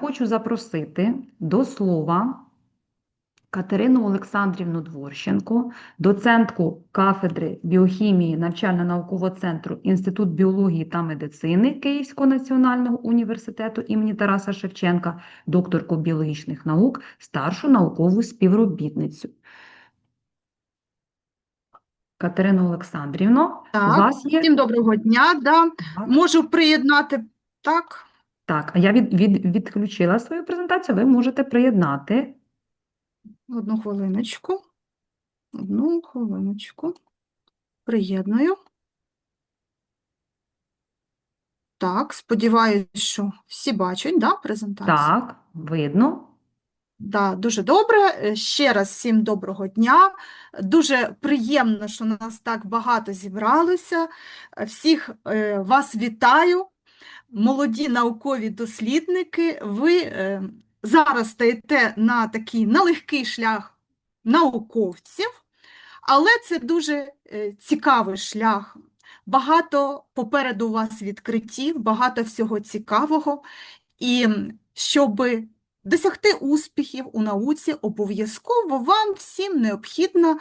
хочу запросити до слова Катерину Олександрівну Дворщенко, доцентку кафедри біохімії навчально-наукового центру Інститут біології та медицини Київського національного університету імені Тараса Шевченка, докторку біологічних наук, старшу наукову співробітницю. Катерина Олександрівно, у вас є всім доброго дня. Да. Можу приєднати так. Так, а я від, від, відключила свою презентацію, ви можете приєднати. Одну хвилиночку. Одну хвилиночку. Приєдную. Так, сподіваюся, що всі бачать, да, презентацію? Так, видно. Да, дуже добре. Е, Ще раз всім доброго дня. Дуже приємно, що нас так багато зібралося. Е, Всіх е, вас вітаю. Молоді наукові дослідники. Ви е, зараз стаєте на такий нелегкий шлях науковців, але це дуже е, цікавий шлях. Багато попереду у вас відкриттів, багато всього цікавого. І м, щоби Досягти успіхів у науці обов'язково вам всім необхідно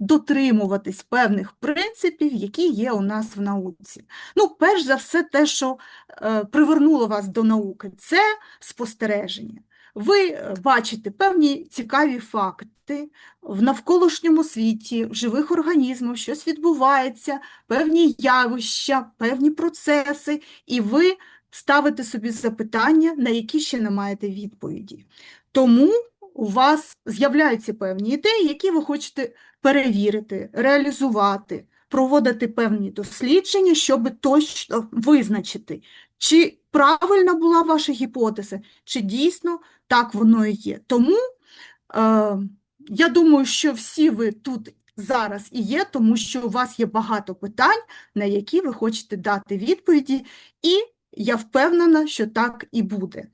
дотримуватись певних принципів, які є у нас в науці. Ну, перш за все, те, що е, привернуло вас до науки, це спостереження. Ви е, бачите певні цікаві факти в навколишньому світі, в живих організмах, щось відбувається, певні явища, певні процеси, і ви ставите собі запитання, на які ще не маєте відповіді. Тому у вас з'являються певні ідеї, які ви хочете перевірити, реалізувати, проводити певні дослідження, щоб точно визначити, чи правильна була ваша гіпотеза, чи дійсно так воно і є. Тому е, я думаю, що всі ви тут зараз і є, тому що у вас є багато питань, на які ви хочете дати відповіді, і я впевнена, що так і буде.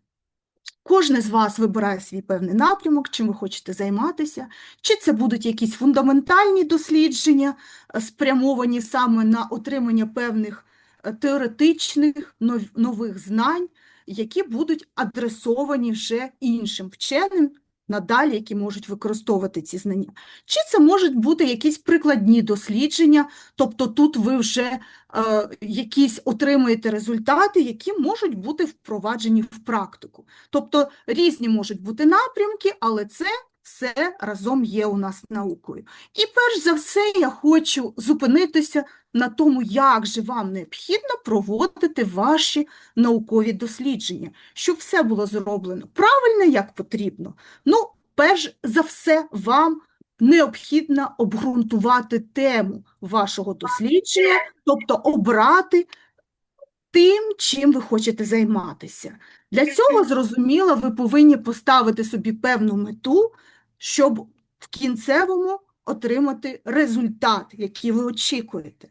Кожен з вас вибирає свій певний напрямок, чим ви хочете займатися, чи це будуть якісь фундаментальні дослідження, е, спрямовані саме на отримання певних е, теоретичних нових знань, які будуть адресовані вже іншим вченим надалі, які можуть використовувати ці знання. Чи це можуть бути якісь прикладні дослідження, тобто тут ви вже е, якісь отримуєте результати, які можуть бути впроваджені в практику. Тобто різні можуть бути напрямки, але це все разом є у нас наукою. І перш за все я хочу зупинитися на тому, як же вам необхідно проводити ваші наукові дослідження, щоб все було зроблено правильно, як потрібно. Ну, перш за все, вам необхідно обґрунтувати тему вашого дослідження, тобто обрати тим, чим ви хочете займатися. Для цього, зрозуміло, ви повинні поставити собі певну мету, щоб в кінцевому отримати результат, який ви очікуєте.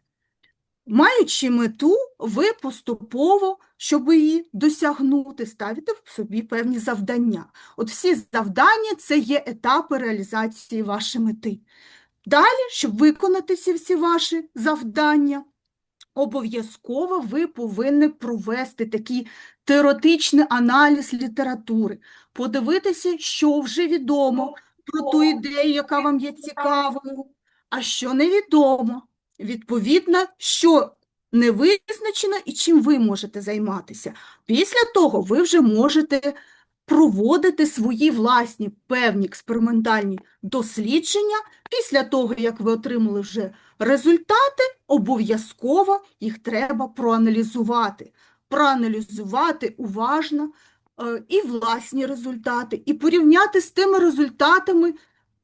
Маючи мету, ви поступово, щоб її досягнути, ставите в собі певні завдання. От всі завдання – це є етапи реалізації вашої мети. Далі, щоб виконати ці всі ваші завдання, обов'язково ви повинні провести такий теоретичний аналіз літератури, подивитися, що вже відомо про ту ідею, яка вам є цікавою, а що невідомо. Відповідно, що не визначено і чим ви можете займатися. Після того ви вже можете проводити свої власні певні експериментальні дослідження. Після того, як ви отримали вже результати, обов'язково їх треба проаналізувати. Проаналізувати уважно е, і власні результати, і порівняти з тими результатами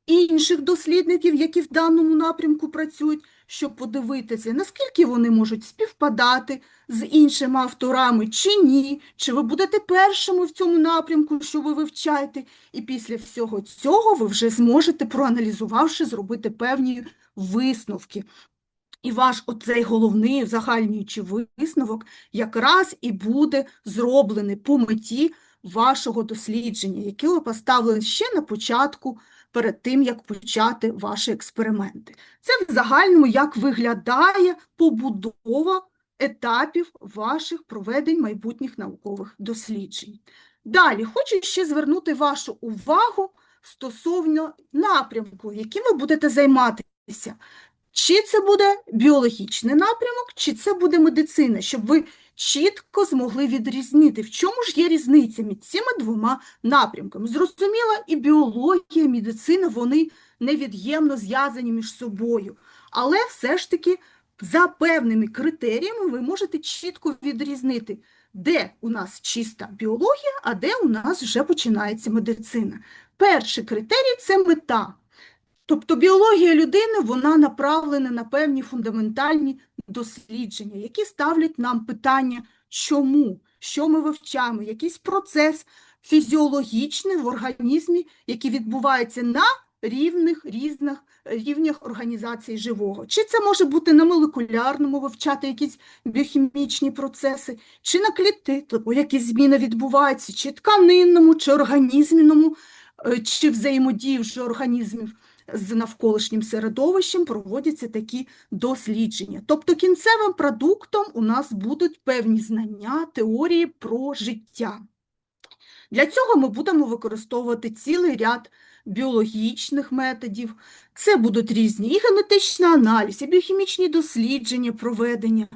інших дослідників, які в даному напрямку працюють, щоб подивитися, наскільки вони можуть співпадати з іншими авторами чи ні, чи ви будете першими в цьому напрямку, що ви вивчаєте, і після всього цього ви вже зможете, проаналізувавши, зробити певні висновки. І ваш оцей головний узагальнюючий висновок якраз і буде зроблений по меті вашого дослідження, яке ви поставили ще на початку, перед тим, як почати ваші експерименти. Це в загальному, як виглядає побудова етапів ваших проведень майбутніх наукових досліджень. Далі, хочу ще звернути вашу увагу стосовно напрямку, яким ви будете займатися. Чи це буде біологічний напрямок, чи це буде медицина, щоб ви чітко змогли відрізнити, в чому ж є різниця між цими двома напрямками. Зрозуміло, і біологія, і медицина, вони невід'ємно зв'язані між собою. Але все ж таки за певними критеріями ви можете чітко відрізнити, де у нас чиста біологія, а де у нас вже починається медицина. Перший критерій – це мета. Тобто біологія людини, вона направлена на певні фундаментальні дослідження, які ставлять нам питання, чому, що ми вивчаємо, якийсь процес фізіологічний в організмі, який відбувається на рівних різних рівнях організації живого. Чи це може бути на молекулярному вивчати якісь біохімічні процеси, чи на клітинному, якісь зміни відбуваються, чи тканинному, чи організмному, е, чи взаємодії вже організмів з навколишнім середовищем проводяться такі дослідження. Тобто кінцевим продуктом у нас будуть певні знання, теорії про життя. Для цього ми будемо використовувати цілий ряд біологічних методів. Це будуть різні і генетичний аналіз, і біохімічні дослідження проведення.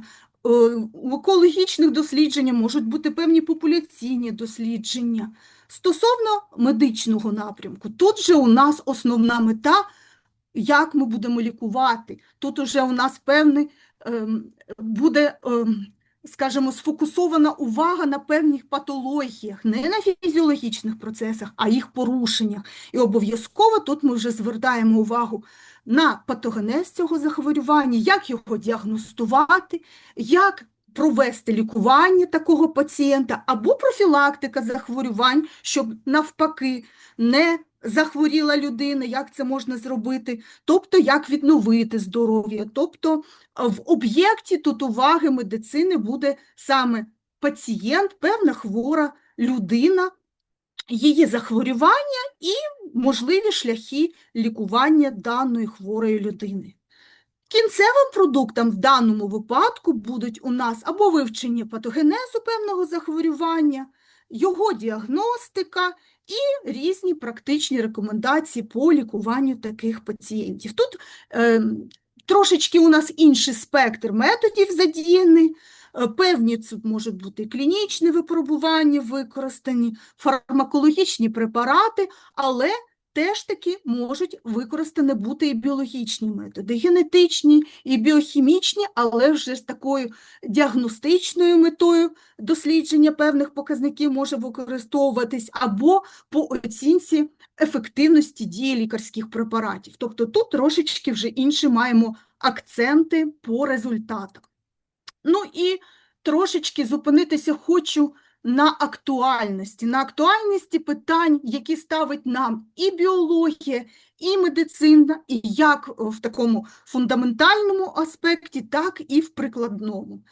Е, У екологічних дослідженнях можуть бути певні популяційні дослідження. Стосовно медичного напрямку, тут же у нас основна мета, як ми будемо лікувати. Тут уже у нас певний ем, буде, ем, скажімо, сфокусована увага на певних патологіях, не на фізіологічних процесах, а їх порушеннях. І обов'язково тут ми вже звертаємо увагу на патогенез цього захворювання, як його діагностувати, як провести лікування такого пацієнта або профілактика захворювань, щоб навпаки не захворіла людина, як це можна зробити, тобто як відновити здоров'я. Тобто е, в об'єкті тут уваги медицини буде саме пацієнт, певна хвора людина, її захворювання і можливі шляхи лікування даної хворої людини. Кінцевим продуктом в даному випадку будуть у нас або вивчення патогенезу певного захворювання, його діагностика і різні практичні рекомендації по лікуванню таких пацієнтів. Тут е, трошечки у нас інший спектр методів задіяний. Е, Певні це можуть бути клінічні випробування використані, фармакологічні препарати, але теж таки можуть використані бути і біологічні методи, генетичні, і біохімічні, але вже з такою діагностичною метою дослідження певних показників може використовуватись, або по оцінці ефективності дії лікарських препаратів. Тобто тут трошечки вже інші маємо акценти по результатах. Ну і трошечки зупинитися хочу на актуальності, на актуальності питань, які ставить нам і біологія, і медицина, і як в такому фундаментальному аспекті, так і в прикладному.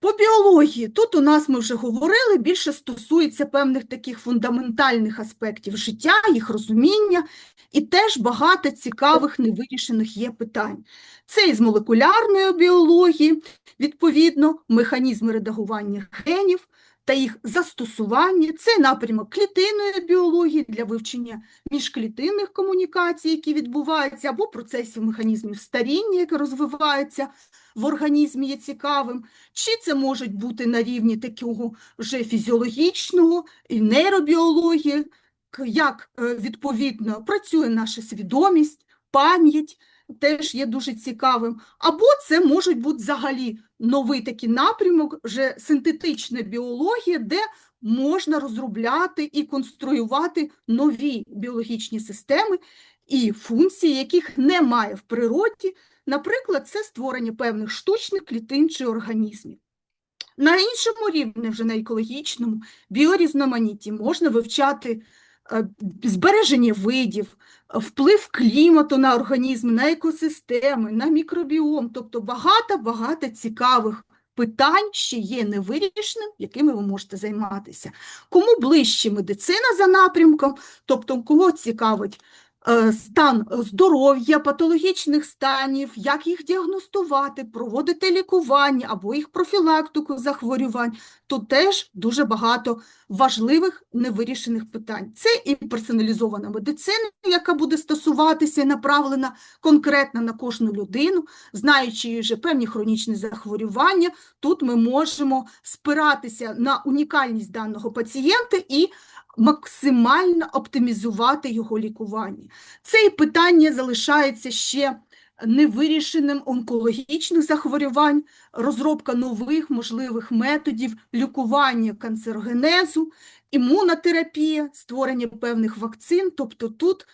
По біології, тут у нас ми вже говорили, більше стосується певних таких фундаментальних аспектів життя, їх розуміння, і теж багато цікавих невирішених є питань. Це із молекулярної біології, відповідно, механізми редагування генів та їх застосування, це напрямок клітинної біології для вивчення міжклітинних комунікацій, які відбуваються, або процесів механізмів старіння, які розвиваються в організмі, є цікавим, чи це можуть бути на рівні такого вже фізіологічного і нейробіології, як е, відповідно працює наша свідомість, пам'ять, теж є дуже цікавим. Або це можуть бути взагалі новий такий напрямок, вже синтетична біологія, де можна розробляти і конструювати нові біологічні системи і функції, яких немає в природі. Наприклад, це створення певних штучних клітин чи організмів. На іншому рівні, вже на екологічному, біорізноманітті можна вивчати збереження видів, е, вплив клімату на організми, на екосистеми, на мікробіом, тобто багато-багато цікавих питань ще є невирішеним, якими ви можете займатися. Кому ближче медицина за напрямком, тобто кого цікавить е, стан здоров'я, патологічних станів, як їх діагностувати, проводити лікування або їх профілактику захворювань, то теж дуже багато важливих невирішених питань. Це і персоналізована медицина, яка буде стосуватися і направлена конкретно на кожну людину, знаючи вже певні хронічні захворювання, тут ми можемо спиратися на унікальність даного пацієнта і максимально оптимізувати його лікування. Це і питання залишається ще невирішеним онкологічних захворювань, розробка нових можливих методів лікування канцерогенезу, імунотерапія, створення певних вакцин. Тобто тут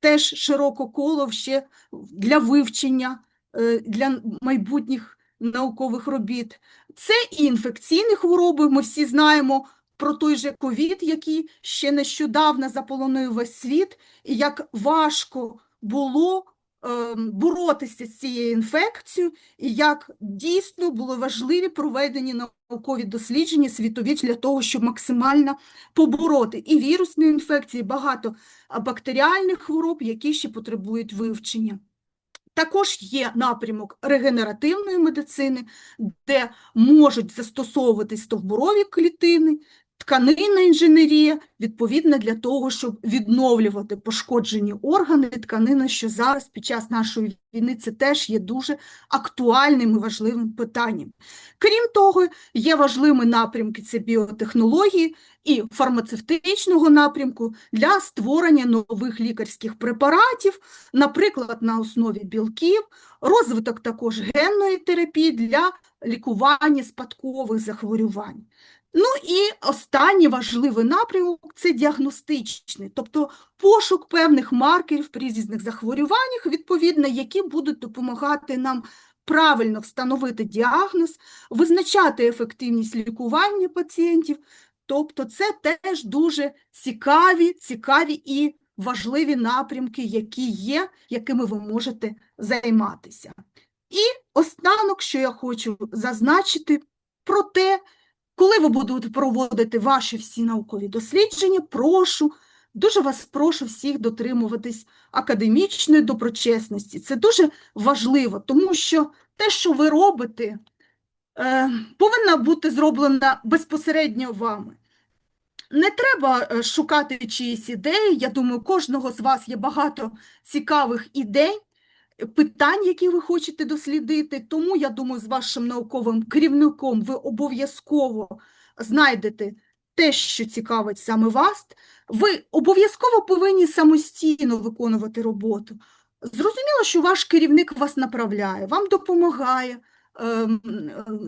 теж широко коло ще для вивчення, е, для майбутніх наукових робіт. Це і інфекційні хвороби, ми всі знаємо про той же ковід, який ще нещодавно заполонив весь світ, і як важко було боротися з цією інфекцією, і як дійсно були важливі проведені наукові дослідження світові для того, щоб максимально побороти і вірусні інфекції, і багато бактеріальних хвороб, які ще потребують вивчення. Також є напрямок регенеративної медицини, де можуть застосовуватись стовбурові клітини, тканинна інженерія, відповідно для того, щоб відновлювати пошкоджені органи, тканини, що зараз під час нашої війни це теж є дуже актуальним і важливим питанням. Крім того, є важливими напрямки це біотехнології і фармацевтичного напрямку для створення нових лікарських препаратів, наприклад, на основі білків, розвиток також генної терапії для лікування спадкових захворювань. Ну і останній важливий напрямок це діагностичний, тобто пошук певних маркерів при різних захворюваннях, відповідно, які будуть допомагати нам правильно встановити діагноз, визначати ефективність лікування пацієнтів. Тобто це теж дуже цікаві, цікаві і важливі напрямки, які є, якими ви можете займатися. І останок, що я хочу зазначити, про те, коли ви будете проводити ваші всі наукові дослідження, прошу, дуже вас прошу всіх дотримуватись академічної доброчесності. Це дуже важливо, тому що те, що ви робите, е, повинна бути зроблена безпосередньо вами. Не треба е, шукати чиїсь ідеї. Я думаю, кожного з вас є багато цікавих ідей, питань, які ви хочете дослідити. Тому, я думаю, з вашим науковим керівником ви обов'язково знайдете те, що цікавить саме вас. Ви обов'язково повинні самостійно виконувати роботу. Зрозуміло, що ваш керівник вас направляє, вам допомагає ем,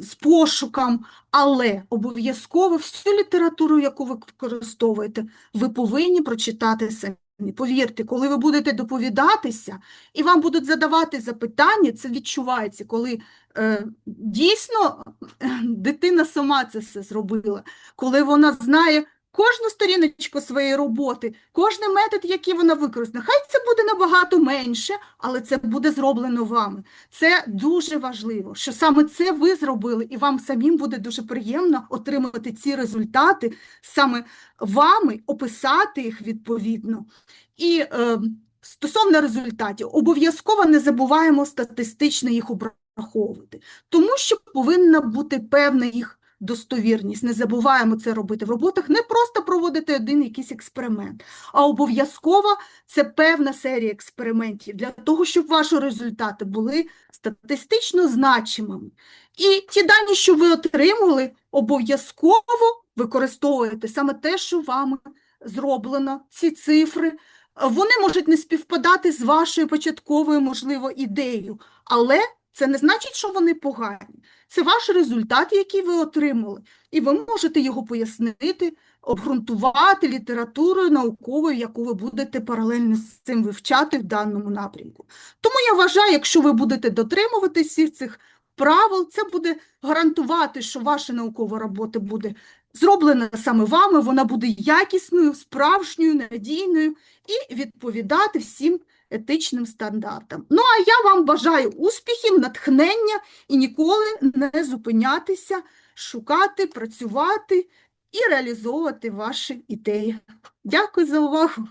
з пошуком, але обов'язково всю літературу, яку ви використовуєте, ви повинні прочитати самі. Повірте, коли ви будете доповідатися і вам будуть задавати запитання, це відчувається, коли е, дійсно е, дитина сама це все зробила, коли вона знає кожну сторіночку своєї роботи, кожний метод, який вона використає. Хай це буде набагато менше, але це буде зроблено вами. Це дуже важливо, що саме це ви зробили, і вам самим буде дуже приємно отримати ці результати саме вами, описати їх відповідно. І е, стосовно результатів, обов'язково не забуваємо статистично їх обраховувати, тому що повинна бути певна їх достовірність. Не забуваємо це робити в роботах, не просто проводити один якийсь експеримент, а обов'язково це певна серія експериментів для того, щоб ваші результати були статистично значимими. І ті дані, що ви отримали, обов'язково використовуєте саме те, що вами зроблено, ці цифри. Вони можуть не співпадати з вашою початковою, можливо, ідеєю, але це не значить, що вони погані. Це ваш результат, який ви отримали, і ви можете його пояснити, обґрунтувати літературою науковою, яку ви будете паралельно з цим вивчати в даному напрямку. Тому я вважаю, якщо ви будете дотримуватися цих правил, це буде гарантувати, що ваша наукова робота буде зроблена саме вами, вона буде якісною, справжньою, надійною і відповідати всім етичним стандартам. Ну, а я вам бажаю успіхів, натхнення і ніколи не зупинятися, шукати, працювати і реалізовувати ваші ідеї. Дякую за увагу!